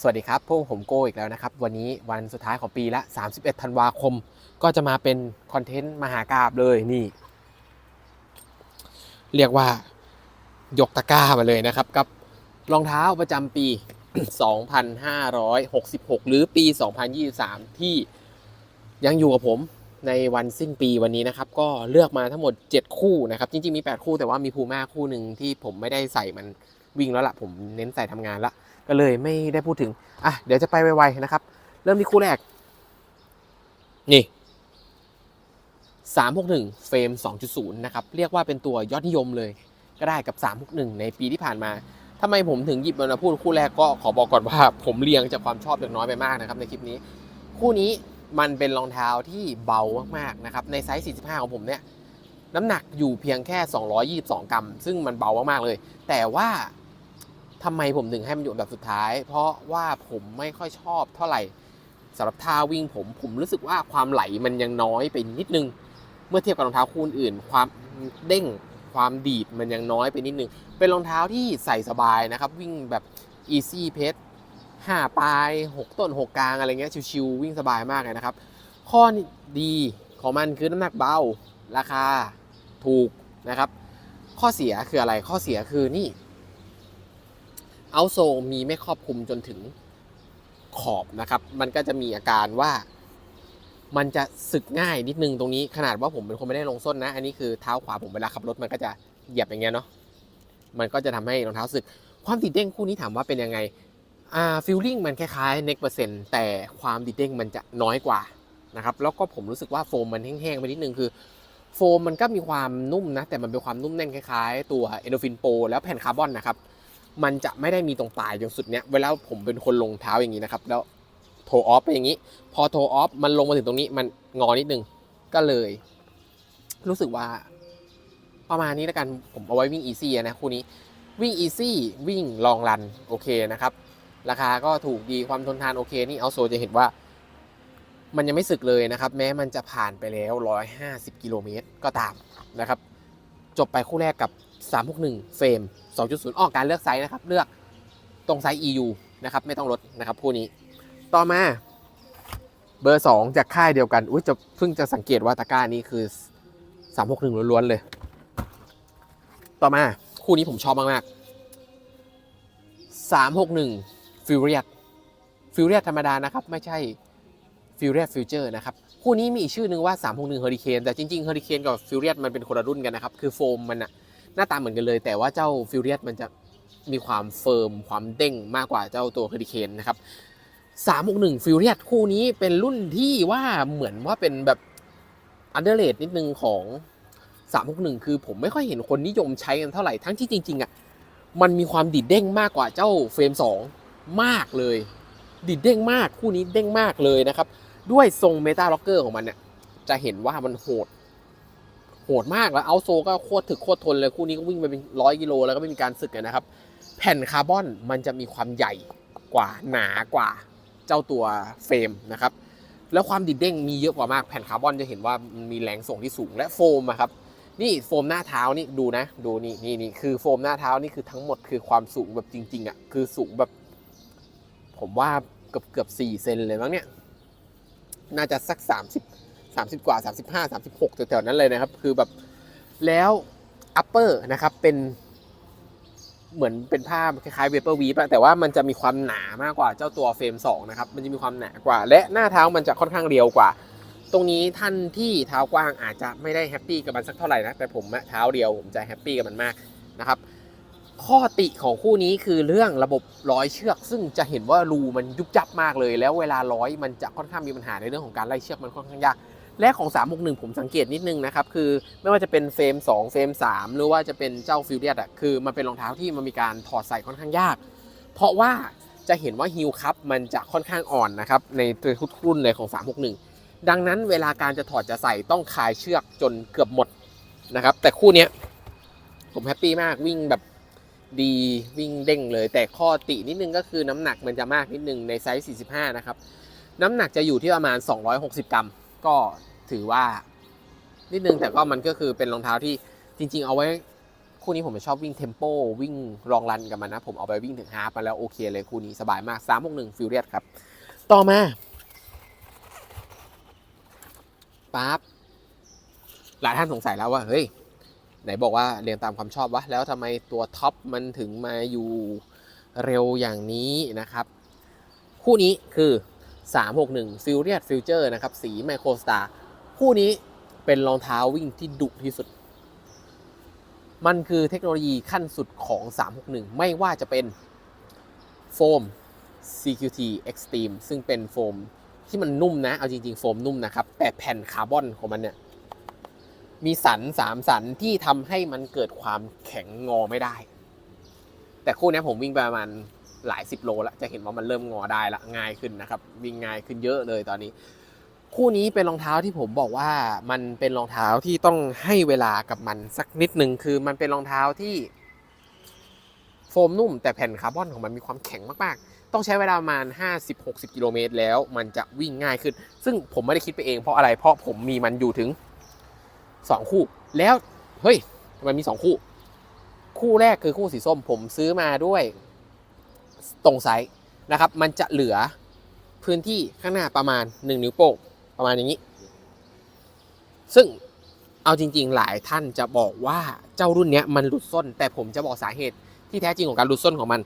สวัสดีครับ พวกผมโก้อีกแล้วนะครับ วันนี้วันสุดท้ายของปีละ 31 ธันวาคม ก็จะมาเป็นคอนเทนต์มหากราบเลยนี่ เรียกว่า ยกตะกร้ามาเลยนะครับ กับรองเท้าประจำปี 2566 หรือปี 2023 ที่ยังอยู่กับผมในวันสิ้นปีวันนี้นะครับ ก็เลือกมาทั้งหมด 7 คู่นะครับ จริงๆ มี 8 คู่แต่ว่ามีพูม่าคู่หนึ่งที่ผมไม่ได้ใส่มันวิ่งแล้วละผมเน้นใส่ทำงานละ ก็เลยไม่ได้พูดถึง อะ เดี๋ยวจะไปไวๆนะครับ เริ่มที่คู่แรก นี่361เฟรม2.0นะครับ เรียกว่าเป็นตัวยอดนิยมเลย ก็ได้กับ361ในปีที่ผ่านมาทำไมผมถึงหยิบมันมาพูดคู่แรกก็ขอบอกก่อนว่า ผมเรียงจากความชอบจากน้อยไปมากนะครับในคลิปนี้ คู่นี้มันเป็นรองเท้าที่เบามากๆนะครับในไซส์ 45 ของผมเนี่ยน้ำหนักอยู่เพียงแค่ 222 กรัม ซึ่งมันเบามากๆเลย แต่ว่า ทำไมผมถึงให้มันอยู่อันดับสุดท้าย เพราะว่าผมไม่ค่อยชอบเท่าไหร่สำหรับท่าวิ่งผมผมรู้สึกว่าความไหลมันยังน้อยไปนิดนึง เมื่อเทียบกับรองเท้าคู่อื่น ความเด้งความดีดมันยังน้อยไปนิดนึง เป็นรองเท้าที่ใส่สบายนะครับ วิ่งแบบ easy pace 5ปลาย6ต้น6กลางอะไรเงี้ยชิวๆวิ่งสบายมากเลยนะครับ ข้อดีของมันคือน้ำหนักเบาราคาถูกนะครับ ข้อเสียคืออะไรข้อเสียคือนี่ เอาโซมีไม่ครอบคลุมจนถึงขอบนะครับ มันก็จะมีอาการว่า มันจะสึกง่ายนิดนึงตรงนี้ขนาดว่าผมเป็นคนไม่ได้ลงส้นนะ อันนี้คือเท้าขวาผมเวลาขับรถมันก็จะเหยียบอย่างเงี้ยเนาะมันก็จะทำให้รองเท้าสึก ความติดเด้งคู่นี้ถามว่าเป็นยังไงอ่าฟิลลิ่งมันคล้ายๆเน็กเปอร์เซ็นต์แต่ความดิดเด้งมันจะน้อยกว่านะครับแล้วก็ผมรู้สึกว่าโฟมมันแห้งๆไปนิดนึงคือโฟมมันก็มีความนุ่มนะแต่มันเป็นความนุ่มแน่นคล้ายๆ ตัว e n d o r p h i n Pro แล้วแผ่นคาร์บอนนะครับ มันจะไม่ได้มีตรงปลายจนสุดเนี้ยเวลาผมเป็นคนลงเท้าอย่างนี้นะครับ แล้วโทออฟไปอย่างนี้ พอโทออฟมันลงมาถึงตรงนี้มันงอนิดนึงก็เลย รู้สึกว่า ประมาณนี้แล้วกันผมเอาไว้วิ่งอีซี่นะคู่นี้ วิ่งอีซี่วิ่งลองรันโอเคนะครับ ราคาก็ถูกดีความทนทานโอเคนี่เอาโซจะเห็นว่ามันยังไม่สึกเลยนะครับ แม้มันจะผ่านไปแล้ว 150 กิโลเมตรก็ตามนะครับ จบไปคู่แรกกับ361 เฟรม 2.0 ออกการเลือกไซส์นะครับ เลือกตรงไซส์ EU นะครับ ไม่ต้องลดนะครับคู่นี้ ต่อมาเบอร์ 2 จากค่ายเดียวกัน อุ้ยจะเพิ่งจะสังเกตว่าตะกร้านี้คือ 361 ล้วนๆเลย ต่อมาคู่นี้ผมชอบมากๆ 361 f u r i o u s f u r i o u s ธรรมดานะครับ ไม่ใช่ f u r i o u s Future นะครับ คู่นี้มีอีกชื่อนึงว่า 361 Hurricane แต่จริงๆ Hurricane กับ f u r i o u s มันเป็นคนละรุ่นกันนะครับ คือโฟมมันอะ หน้าตาเหมือนกันเลย แต่ว่าเจ้า f u r i o u s มันจะมีความเฟิร์ม ความเด้งมากกว่าเจ้าตัว Hurricane นะครับ361 f u r i o u s คู่นี้เป็นรุ่นที่ว่าเหมือนว่าเป็นแบบ underrate นิดนึงของ 361 คือผมไม่ค่อยเห็นคนนิยมใช้กันเท่าไหร่ ทั้งที่จริงๆอะมันมีความดิดเด้งมากกว่าเจ้าเฟรม 2 มากเลย ดิดเด้งมากคู่นี้เด้งมากเลยนะครับ ด้วยทรงเมตาล็อกเกอร์ของมันเนี่ยจะเห็นว่ามันโหด โหดมากแล้วเอาโซก็โคตรถึกโคตรทนเลยคู่นี้ก็วิ่งไปเป็นร้อยกิโลแล้วก็ไม่มีการสึกนะครับ แผ่นคาร์บอนมันจะมีความใหญ่กว่าหนากว่าเจ้าตัวเฟรมนะครับแล้วความดิดเด้งมีเยอะกว่ามากแผ่นคาร์บอนจะเห็นว่ามีแรงส่งที่สูงและโฟมครับนี่โฟมหน้าเท้านี่ดูนะ ดูนี่นี่นี่คือโฟมหน้าเท้านี่คือทั้งหมดคือความสูงแบบจริง ๆอะ่ะคือสูงแบบ ผมว่าเกือบเกือบสี่เซนเลยมั้งเนี่ย น่าจะสัก30 30 กว่า 35 36แถวๆนั้นเลยนะครับ คือแบบแล้วอัปเปอร์นะครับเป็นเหมือนเป็นผ้าคล้ายๆเวเปอร์วีปแต่ว่ามันจะมีความหนามากกว่าเจ้าตัวเฟรม2นะครับมันจะมีความหนากว่า และหน้าเท้ามันจะค่อนข้างเรียวกว่า ตรงนี้ท่านที่เท้ากว้างอาจจะไม่ได้แฮปปี้กับมันสักเท่าไหร่นะแต่ผมเท้าเดียวผมจะแฮปปี้กับมันมากนะครับข้อติของคู่นี้คือเรื่องระบบร้อยเชือก ซึ่งจะเห็นว่ารูมันยุบยับมากเลย แล้วเวลาร้อยมันจะค่อนข้างมีปัญหาในเรื่องของการไล่เชือกมันค่อนข้างยาก และของ361ผมสังเกตนิดนึงนะครับ คือไม่ว่าจะเป็นเฟรม 2 เฟรม 3 หรือว่าจะเป็นเจ้าฟิลเดียดอะคือมันเป็นรองเท้าที่มันมีการถอดใส่ค่อนข้างยาก เพราะว่าจะเห็นว่าฮิลคัพมันจะค่อนข้างอ่อนนะครับ ในตัวทุกรุ่นเลยของ 361 ดังนั้นเวลาการจะถอดจะใส่ต้องคลายเชือกจนเกือบหมดนะครับ แต่คู่นี้ผมแฮปปี้มากวิ่งแบบดีวิ่งเด้งเลย แต่ข้อตินิดนึงก็คือน้ำหนักมันจะมากนิดนึงในไซส์ 45 นะครับ น้ำหนักจะอยู่ที่ประมาณ 260 กรัม ก็ถือว่า นิดนึงแต่ก็มันก็คือเป็นรองเท้าที่จริง ๆ เอาไว้คู่นี้ผมชอบวิ่งเทมโปวิ่งลองรันกับมันนะ ผมเอาไปวิ่งถึงฮาร์ปมาแล้วโอเคเลยคู่นี้สบายมาก 361ฟิวเรียสครับ ต่อมาปั๊บหลายท่านสงสัยแล้วว่า เฮ้ย ไหนบอกว่าเรียงตามความชอบวะ แล้วทำไมตัวท็อปมันถึงมาอยู่เร็วอย่างนี้นะครับ คู่นี้คือ 361 f u r i o u s Future นะครับ สี Micro Star คู่นี้เป็นรองเท้าวิ่งที่ดุที่สุด มันคือเทคโนโลยีขั้นสุดของ 361 ไม่ว่าจะเป็นโฟม CQT Extreme ซึ่งเป็นโฟมที่มันนุ่มนะ เอาจริง ๆ โฟมนุ่มนะครับแต่แผ่นคาร์บอนของมันเนี่ย มีสันสามสันที่ทำให้มันเกิดความแข็งงอไม่ได้ แต่คู่นี้ผมวิ่งไปประมาณ หลายสิบโลแล้วจะเห็นว่ามันเริ่มงอได้ละง่ายขึ้นนะครับวิ่งง่ายขึ้นเยอะเลยตอนนี้ คู่นี้เป็นรองเท้าที่ผมบอกว่ามันเป็นรองเท้าที่ต้องให้เวลากับมันสักนิดหนึ่งคือมันเป็นรองเท้าที่โฟมนุ่ม แต่แผ่นคาร์บอนของมันมีความแข็งมากๆ ต้องใช้เวลาประมาณ 50-60 กิโลเมตรแล้วมันจะวิ่งง่ายขึ้น ซึ่งผมไม่ได้คิดไปเองเพราะอะไรเพราะผมมีมันอยู่ถึง 2 คู่ แล้วเฮ้ยมันมี 2 คู่ คู่แรกคือคู่สีส้มผมซื้อมาด้วย ตรงไซส์นะครับ มันจะเหลือพื้นที่ข้างหน้าประมาณ 1 นิ้วโป้งประมาณอย่างนี้ ซึ่งเอาจริง ๆ หลายท่านจะบอกว่าเจ้ารุ่นเนี้ยมันหลุดส้น แต่ผมจะบอกสาเหตุที่แท้จริงของการหลุดส้นของมัน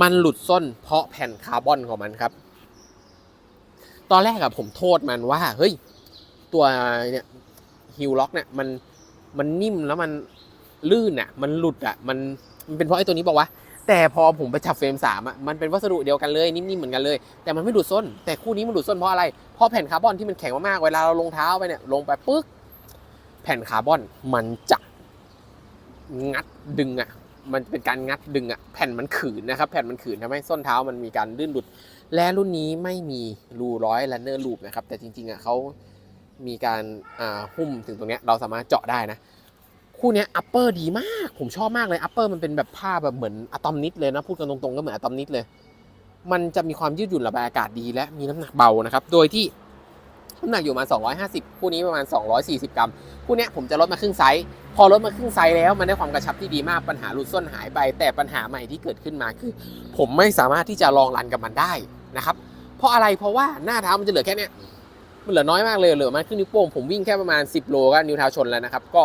มันหลุดส้น เพราะแผ่นคาร์บอนของมันครับ ตอนแรกอะผมโทษมันว่าเฮ้ยตัวเนี่ยฮิลล็อกเนี่ยมันมันนิ่มแล้วมันลื่นอะมันหลุดอะมันมันเป็นเพราะไอ้ตัวนี้บอกว่า แต่พอผมไปจับเฟรมสามอะมันเป็นวัสดุเดียวกันเลยนิ่มๆเหมือนกันเลย แต่มันไม่ดูดส้น แต่คู่นี้มันดูดส้นเพราะอะไรเพราะแผ่นคาร์บอนที่มันแข็งมากๆเวลาเราลงเท้าไปเนี่ยลงไปปึ๊กแผ่นคาร์บอนมันจะงัดดึงอะมันเป็นการงัดดึงอะแผ่นมันขืนนะครับแผ่นมันขืนทำให้ส้นเท้ามันมีการลื่นหลุด และรุ่นนี้ไม่มีรูร้อยลันเนอร์ลูปนะครับแต่จริงๆอะเขามีการอ่าหุ้มถึงตรงเนี้ยเราสามารถเจาะได้นะ คู่นี้อัปเปอร์ดีมาก ผมชอบมากเลยอัปเปอร์มันเป็นแบบผ้าแบบเหมือนอะตอมนิดเลยนะ พูดกันตรงๆก็เหมือนอะตอมนิดเลย มันจะมีความยืดหยุ่นระบายอากาศดีและมีน้ำหนักเบานะครับ โดยที่น้ำหนักอยู่ประมาณ 250 คู่นี้ประมาณ 240 กรัม คู่นี้ผมจะลดมาครึ่งไซส์ พอลดมาครึ่งไซส์แล้ว มันได้ความกระชับที่ดีมาก ปัญหาหลุดส้นหายไป แต่ปัญหาใหม่ที่เกิดขึ้นมาคือ ผมไม่สามารถที่จะลองรันกับมันได้นะครับ เพราะอะไร เพราะว่าหน้าเท้ามันจะเหลือแค่เนี้ยมันเหลือน้อยมากเลย เหลือมาครึ่งนิ้วโป้ง ผมวิ่งแค่ประมาณ 10 โลก็นิ้วเท้าชนแล้วนะครับ ก็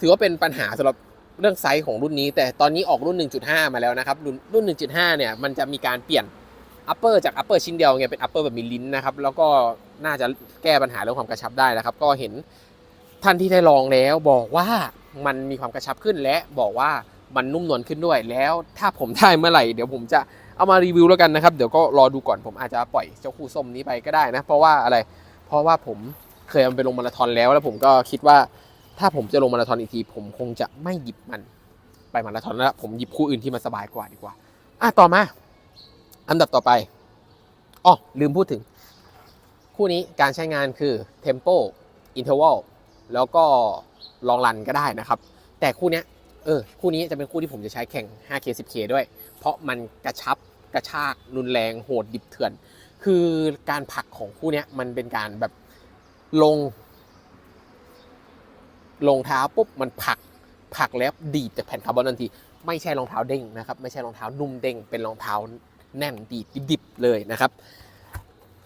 ถือว่าเป็นปัญหาสำหรับเรื่องไซส์ของรุ่นนี้ แต่ตอนนี้ออกรุ่น 1.5 มาแล้วนะครับ รุ่นรุ่น 1.5 เนี่ยมันจะมีการเปลี่ยนอัปเปอร์จากอัปเปอร์ชิ้นเดียวไงเป็นอัปเปอร์แบบมีลิ้นนะครับแล้วก็น่าจะแก้ปัญหาเรื่องความกระชับได้นะครับ ก็เห็นท่านที่ได้ลองแล้วบอกว่ามันมีความกระชับขึ้นและบอกว่ามันนุ่มนวลขึ้นด้วยแล้วถ้าผมได้เมื่อไหร่เดี๋ยวผมจะเอามารีวิวแล้วกันนะครับ เดี๋ยวก็รอดูก่อนผมอาจจะปล่อยเจ้าคู่ส้มนี้ไปก็ได้นะ เพราะว่าอะไรเพราะว่าผมเคยเอาไปลงมาราธอนแล้ว แล้วผมก็คิดว่า ถ้าผมจะลงมาราธอนอีกที ผมคงจะไม่หยิบมันไปมาราธอนแล้ว ผมหยิบคู่อื่นที่มันสบายกว่าดีกว่า อะต่อมา อันดับต่อไปอ๋อลืมพูดถึง คู่นี้การใช้งานคือ Tempo Interval แล้วก็ลองรันก็ได้นะครับ แต่คู่นี้เออคู่นี้จะเป็นคู่ที่ผมจะใช้แข่ง 5K 10K ด้วย เพราะมันกระชับกระชากรุนแรงโหดดิบเถื่อน คือการผลักของคู่นี้มันเป็นการแบบลง ลงเท้าปุ๊บมันผักผักแล้วดีดจากแผ่นคาร์บอนทันที ไม่ใช่รองเท้าเด้งนะครับ ไม่ใช่รองเท้านุ่มเด้ง เป็นรองเท้าแน่นดีดดิบเลยนะครับ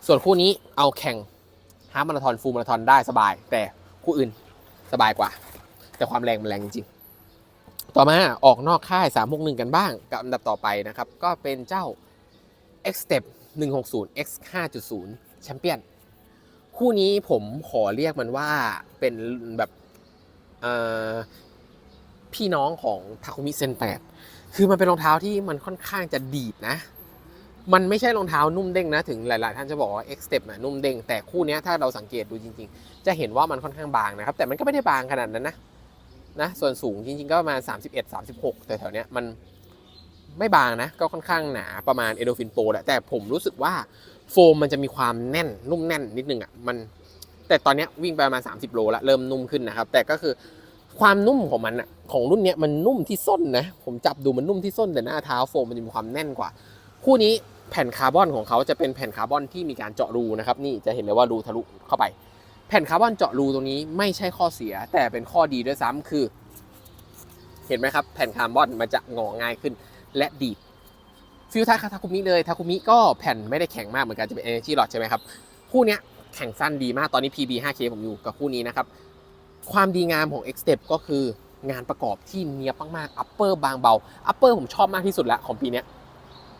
ส่วนคู่นี้เอาแข่งฮาล์มาราธอนฟูลมาราธอนได้สบาย แต่คู่อื่นสบายกว่า แต่ความแรงมันแรงจริงๆ ต่อมาออกนอกค่าย 361 กันบ้าง กับอันดับต่อไปนะครับ ก็เป็นเจ้า X Step 160 X 5.0 Champion คู่นี้ผมขอเรียกมันว่าเป็นแบบ พี่น้องของทาคุมิเซน8คือมันเป็นรองเท้าที่มันค่อนข้างจะดีดนะ มันไม่ใช่รองเท้านุ่มเด้งนะ ถึงหลาย ๆ ท่านจะบอกว่า X Step น่ะนุ่มเด้ง แต่คู่นี้ถ้าเราสังเกตดูจริง ๆ จะเห็นว่ามันค่อนข้างบางนะครับ แต่มันก็ไม่ได้บางขนาดนั้นนะนะส่วนสูงจริง ๆ ก็ประมาณ 31 36 แต่แถวๆเนี้ยมันไม่บางนะ ก็ค่อนข้างหนาประมาณ e d o f i n Pro แหละแต่ผมรู้สึกว่าโฟมมันจะมีความแน่นนุ่มแน่นนิดนึงอะมัน แต่ตอนนี้วิ่งไปประมาณ 30 โลแล้วเริ่มนุ่มขึ้นนะครับ แต่ก็คือความนุ่มของมันอะของรุ่นนี้มันนุ่มที่ส้นนะผมจับดูมันนุ่มที่ส้นแต่หน้าเท้าโฟมมันจะมีความแน่นกว่า คู่นี้แผ่นคาร์บอนของเขาจะเป็นแผ่นคาร์บอนที่มีการเจาะรูนะครับนี่จะเห็นเลยว่ารูทะลุเข้าไป แผ่นคาร์บอนเจาะรูตรงนี้ไม่ใช่ข้อเสีย แต่เป็นข้อดีด้วยซ้ำคือ เห็นไหมครับ แผ่นคาร์บอนมันจะงอง่ายขึ้นและดีดฟิวท้าคาทาคุมิเลยทาคุมิก็แผ่นไม่ได้แข็งมากเหมือนกันจะเป็น Energy Lot ใช่ไหมครับคู่นี้ แข่งสั้นดีมากตอนนี้ PB 5K ผมอยู่กับคู่นี้นะครับ ความดีงามของ X Step ก็คืองานประกอบที่เนียบมากๆ Upper บางเบา Upper ผมชอบมากที่สุดละของปีนี้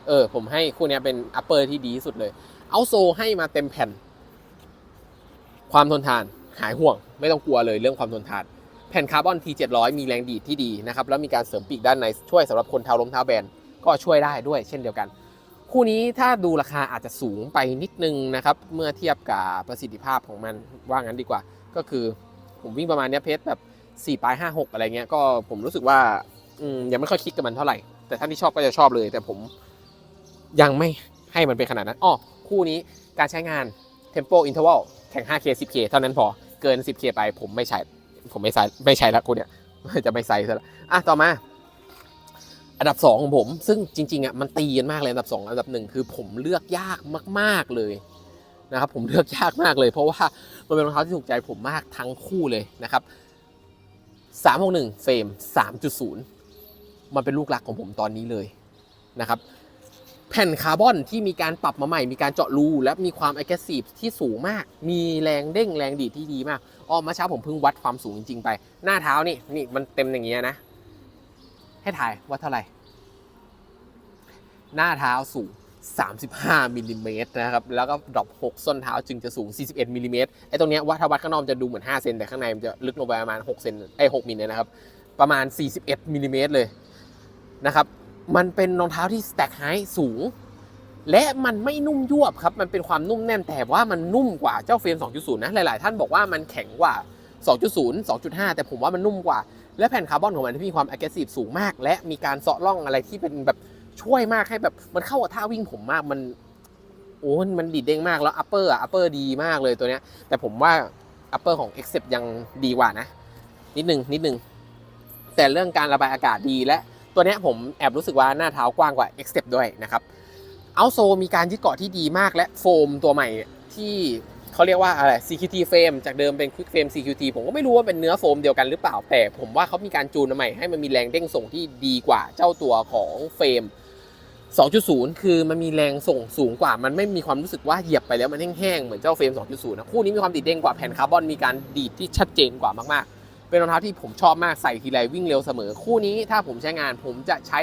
เออ ผมให้คู่นี้เป็น Upper ที่ดีที่สุดเลย เอาโซให้มาเต็มแผ่น ความทนทานหายห่วง ไม่ต้องกลัวเลยเรื่องความทนทาน แผ่นคาร์บอน T700 มีแรงดีดที่ดีนะครับแล้วมีการเสริมปีกด้านในช่วยสำหรับคนเท้าล้มเท้าแบนก็ช่วยได้ด้วยเช่นเดียวกัน คู่นี้ถ้าดูราคาอาจจะสูงไปนิดนึงนะครับ เมื่อเทียบกับประสิทธิภาพของมันว่างั้นดีกว่า ก็คือผมวิ่งประมาณเนี้ยเพจแบบ4ปลาย5 6 อะไรเงี้ยก็ผมรู้สึกว่ายังไม่ค่อยคิดกับมันเท่าไหร่ แต่ท่านที่ชอบก็จะชอบเลย แต่ผมยังไม่ให้มันเป็นขนาดนั้นอ้อคู่นี้การใช้งาน Tempo Interval แข่ง 5K 10K เท่านั้นพอเกิน 10K ไปผมไม่ใช้ผมไม่ใช้ไม่ใช้ล้วกูเนี่ยจะไม่ใส่ซะแล้วอะต่อมา อันดับ 2 ของผม ซึ่งจริงๆอะมันตีกันมากเลยอันดับ 2 อันดับ 1 คือผมเลือกยากมากๆเลยนะครับผมเลือกยากมากเลย เพราะว่ามันเป็นรองเท้าที่ถูกใจผมมากทั้งคู่เลยนะครับ361เฟรม3.0 มันเป็นลูกหลักของผมตอนนี้เลยนะครับแผ่นคาร์บอนที่มีการปรับมาใหม่ มีการเจาะรู และมีความ aggressive ที่สูงมาก มีแรงเด้งแรงดีดที่ดีมากอ๋อเมื่อเช้าผมเพิ่งวัดความสูงจริงๆไป หน้าเท้านี่นี่มันเต็มอย่างเงี้ยนะ ให้ถ่ายว่าเท่าไหร่ หน้าเท้าสูง 35มิลลิเมตรนะครับ แล้วก็ดรอป6ส้นเท้าจึงจะสูง 41มิลลิเมตรไอ้ตรงเนี้ยวัดถ้าวัดข้างนอกจะดูเหมือน5เซนแต่ข้างในมันจะลึกลงไปประมาณ6เซนไอ้6มิลเลยนะครับ ประมาณ 41มิลลิเมตรเลยนะครับมันเป็นรองเท้าที่สแต็กไฮสูง และมันไม่นุ่มยวบครับ มันเป็นความนุ่มแน่นแต่ว่ามันนุ่มกว่าเจ้าเฟรม2.0 นะ หลาย ๆ ท่านบอกว่ามันแข็งกว่า 2.0 2.5 แต่ผมว่ามันนุ่มกว่า และแผ่นคาร์บอนของมันที่มีความ aggressive สูงมาก และมีการเซาะร่องอะไรที่เป็นแบบช่วยมากให้แบบมันเข้ากับท่าวิ่งผมมากมันโอ้มันมันดีดเด้งมากแล้ว upper อะ upper ดีมากเลยตัวเนี้ย แต่ผมว่า upper ของ x c e p ยังดีกว่านะ นิดนึงนิดนึงแต่เรื่องการระบายอากาศดีและตัวเนี้ยผมแอบรู้สึกว่าหน้าเท้ากว้างกว่า x c e p ด้วยนะครับเอาโซมีการยึดเกาะที่ดีมากและโฟมตัวใหม่ที่ เขาเรียกว่าอะไร CQT เฟรมจากเดิมเป็น Quick Frame CQT ผมก็ไม่รู้ว่าเป็นเนื้อโฟมเดียวกันหรือเปล่า แต่ผมว่าเขามีการจูนมาใหม่ให้มันมีแรงเด้งส่งที่ดีกว่าเจ้าตัวของเฟรม2.0 คือมันมีแรงส่งสูงกว่า มันไม่มีความรู้สึกว่าเหยียบไปแล้วมันแห้งๆ เหมือนเจ้าเฟรม 2.0 นะ คู่นี้มีความดีดเด้งกว่าแผ่นคาร์บอน มีการดีดที่ชัดเจนกว่ามากๆ เป็นรองเท้าที่ผมชอบมาก ใส่ทีไรวิ่งเร็วเสมอ คู่นี้ถ้าผมใช้งานผมจะใช้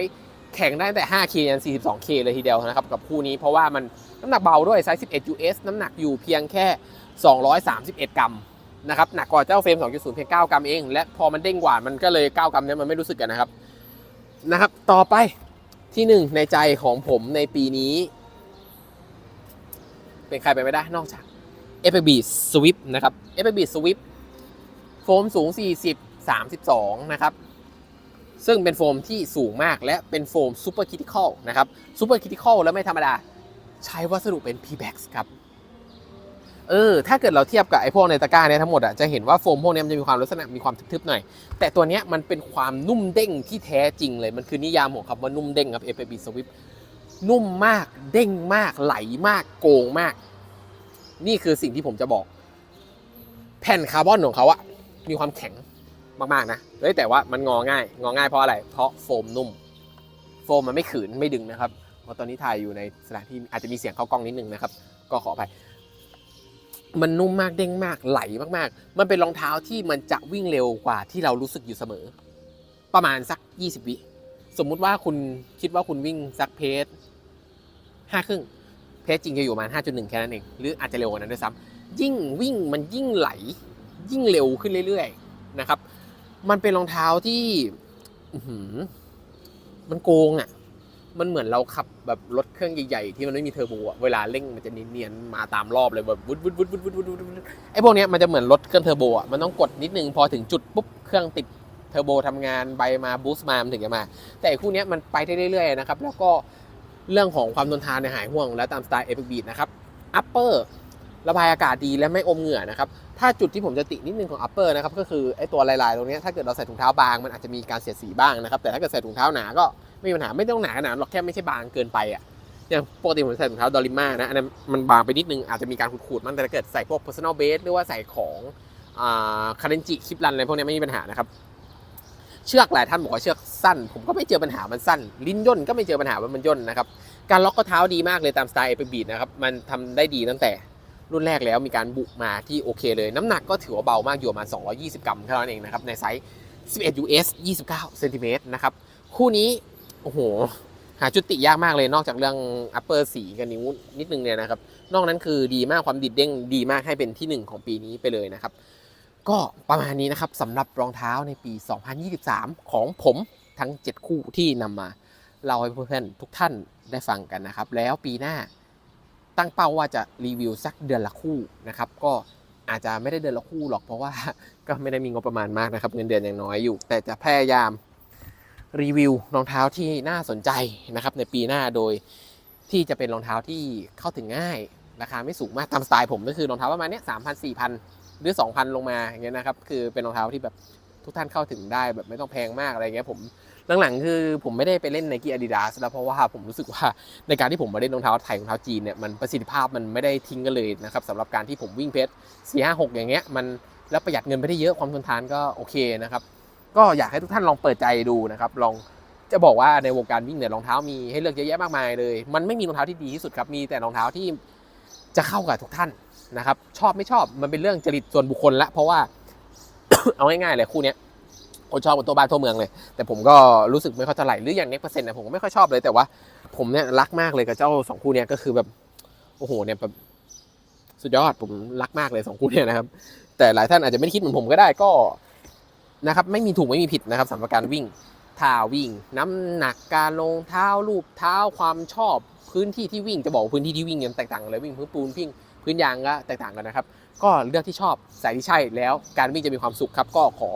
แข่งได้แต่ 5K ยัน 42K เลยทีเดียวนะครับ กับคู่นี้เพราะว่ามันน้ำหนักเบาด้วยไซส์ 11 US น้ำหนักอยู่เพียงแค่ 231 กรัมนะครับหนักกว่าเจ้าเฟรม 2.0 เพียง 9 กรัมเอง และพอมันเด้งกว่ามันก็เลย 9 กรัมเนี้ยมันไม่รู้สึกกันนะครับนะครับ ต่อไปที่หนึ่งในใจของผมในปีนี้ เป็นใครไปไม่ได้นอกจาก f b Swift นะครับ f b Swift โฟมสูง 40 32 นะครับ ซึ่งเป็นโฟมที่สูงมากและเป็นโฟมซูเปอร์คิติคอลนะครับซูเปอร์คิติคอลแล้วไม่ธรรมดา ใช้วัสดุเป็น PBAX ครับเออถ้าเกิดเราเทียบกับไอ้พวกในตะกร้าเนี่ยทั้งหมดอะจะเห็นว่าโฟมพวกนี้มันจะมีความลักษณะมีความทึบๆหน่อย แต่ตัวเนี้ยมันเป็นความนุ่มเด้งที่แท้จริงเลย มันคือนิยามของคำว่านุ่มเด้งครับ FAB Swift นุ่มมากเด้งมากไหลมากโกงมาก นี่คือสิ่งที่ผมจะบอก แผ่นคาร์บอนของเขาอะมีความแข็ง มากๆนะเฮ้ยแต่ว่ามันงอง่าย งอง่ายเพราะอะไร เพราะโฟมนุ่ม โฟมมันไม่ขืนไม่ดึงนะครับเพราะตอนนี้ถ่ายอยู่ในสถานที่อาจจะมีเสียงเข้ากล้องนิดนึงนะครับ ก็ขอไปมันนุ่มมากเด้งมากไหลมากๆ มันเป็นรองเท้าที่มันจะวิ่งเร็วกว่าที่เรารู้สึกอยู่เสมอ ประมาณสัก 20 วิสมมุติว่าคุณคิดว่าคุณวิ่งสักเพจห้าครึ่งเพจจริงจะอยู่ประมาณ5.1 แค่นั้นเอง หรืออาจจะเร็วกว่านั้นด้วยซ้ำยิ่งวิ่งมันยิ่งไหลยิ่งเร็วขึ้นเรื่อย ๆ นะครับ มันเป็นรองเท้าที่มันโกงอะ่ะ มันเหมือนเราขับแบบรถเครื่องใหญ่ๆ ที่มันไม่มีเทอร์โบอะเวลาเร่งมันจะเนียนๆมาตามรอบเลยแบบวุดวุดวุดวุดวุดวุดวุดไอ้พวกเนี้ยมันจะเหมือนรถเครื่องเทอร์โบอะมันต้องกดนิดนึงพอถึงจุดปุ๊บเครื่องติดเทอร์โบทำงานใบมาบูสต์มามถึงจะมา แต่คู่เนี้ยมันไปได้เรื่อยๆนะครับ แล้วก็เรื่องของความทนทานในหายห่วงแล้วตามสไตล์เอพิกบีดนะครับอัปเปอร์ ระบายอากาศดีและไม่อมเหงื่อนะครับ ถ้าจุดที่ผมจะตินิดนึงของ upper นะครับก็คือไอ้ตัวลายๆตรงนี้ถ้าเกิดเราใส่ถุงเท้าบางมันอาจจะมีการเสียดสีบ้างนะครับ แต่ถ้าเกิดใส่ถุงเท้าหนาก็ไม่มีปัญหาไม่ต้องหนาขนาดนั้นหรอกแค่ไม่ใช่บางเกินไปอะอย่างปกติผมใส่ถุงเท้าดอริม่านะอันนั้นมันบางไปนิดนึงอาจจะมีการขูดๆมันแต่ถ้าเกิดใส่พวก personal base หรือว่าใส่ของอ่าคาเรนจิคลิปรันอะไรพวกนี้ไม่มีปัญหานะครับเชือกหลายท่านบอกว่าเชือกสั้น ผมก็ไม่เจอปัญหามันสั้น ลิ้นย่นก็ไม่เจอปัญหาว่ามันย่นนะครับการล็อกข้อเท้าดีมากเลยตามสไตล์เอเปบีดนะครับมันทำได้ดีตั้งแต่ รุ่นแรกแล้วมีการบุกมาที่โอเคเลย น้ำหนักก็ถือว่าเบามากอยู่ประมาณ 220 กรัมเท่านั้นเองนะครับ ในไซส์ 11 US 29เซนติเมตรนะครับ คู่นี้ โอ้โห หาจุดติยากมากเลยนอกจากเรื่อง upper สีกับนิ้วนิดนึงเนี่ยนะครับ นอกนั้นคือดีมากความดิดเด้งดีมากให้เป็นที่หนึ่งของปีนี้ไปเลยนะครับ ก็ประมาณนี้นะครับสำหรับรองเท้าในปี 2023 ของผมทั้ง 7 คู่ที่นำมาเล่าให้เพื่อนๆทุกท่านได้ฟังกันนะครับ แล้วปีหน้า ตั้งเป้าว่าจะรีวิวสักเดือนละคู่นะครับ ก็อาจจะไม่ได้เดือนละคู่หรอกเพราะว่าก็ไม่ได้มีงบประมาณมากนะครับ เงินเดือนยังน้อยอยู่ แต่จะพยายามรีวิวรองเท้าที่น่าสนใจนะครับ ในปีหน้าโดยที่จะเป็นรองเท้าที่เข้าถึงง่าย ราคาไม่สูงมากตามสไตล์ผมก็คือรองเท้าประมาณนี้สามพันสี่พันหรือ 2,000 ลงมาอย่างเงี้ยนะครับ คือเป็นรองเท้าที่แบบทุกท่านเข้าถึงได้แบบไม่ต้องแพงมากอะไรเงี้ยผม หลังๆคือผมไม่ได้ไปเล่นไนกี้อาดิดาสแล้วเพราะว่าผมรู้สึกว่าในการที่ผมมาเล่นรองเท้าไทยรองเท้าจีนเนี่ยมันประสิทธิภาพมันไม่ได้ทิ้งกันเลยนะครับสำหรับการที่ผมวิ่งเพชรสี่ห้าหกอย่างเงี้ยมันแล้วประหยัดเงินไปได้เยอะความทนทานก็โอเคนะครับก็อยากให้ทุกท่านลองเปิดใจดูนะครับลองจะบอกว่าในวงการวิ่งเนี่ยรองเท้ามีให้เลือกเยอะแยะมากมายเลย มันไม่มีรองเท้าที่ดีที่สุดครับมีแต่รองเท้าที่จะเข้ากับทุกท่านนะครับชอบไม่ชอบมันเป็นเรื่องจริตส่วนบุคคลละเพราะว่าเอาง่ายๆเลยคู่เนี้ย คนชอบกันตัวบ้านทั่วเมืองเลย แต่ผมก็รู้สึกไม่ค่อยเท่าไหร่หรืออย่างเน็กเปอร์เซ็นต์เนี่ยผมก็ไม่ค่อยชอบเลยแต่ว่าผมเนี่ยรักมากเลยกับเจ้าสองคู่เนี้ยก็คือแบบโอ้โหเนี่ยแบบสุดยอดผมรักมากเลยสองคู่เนี่ยนะครับ แต่หลายท่านอาจจะไม่คิดเหมือนผมก็ได้ก็นะครับไม่มีถูกไม่มีผิดนะครับสำหรับการวิ่งท่าวิ่ง น้ำหนักการลงเท้ารูปเท้าความชอบพื้นที่ที่วิ่งจะบอกพื้นที่ที่วิ่งเนี่ยแตกต่างกันเลยวิ่งพื้นปูนวิ่งพื้นยางก็แตกต่างกันนะครับ ก็เลือกที่ชอบสายที่ใช่แล้วการวิ่งจะมีความสุขครับก็ขอ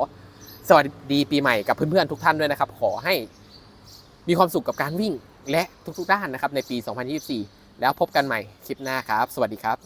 สวัสดีปีใหม่กับเพื่อนๆทุกท่านด้วยนะครับ ขอให้มีความสุขกับการวิ่งและทุกๆด้านนะครับในปี 2024 แล้วพบกันใหม่คลิปหน้าครับ สวัสดีครับ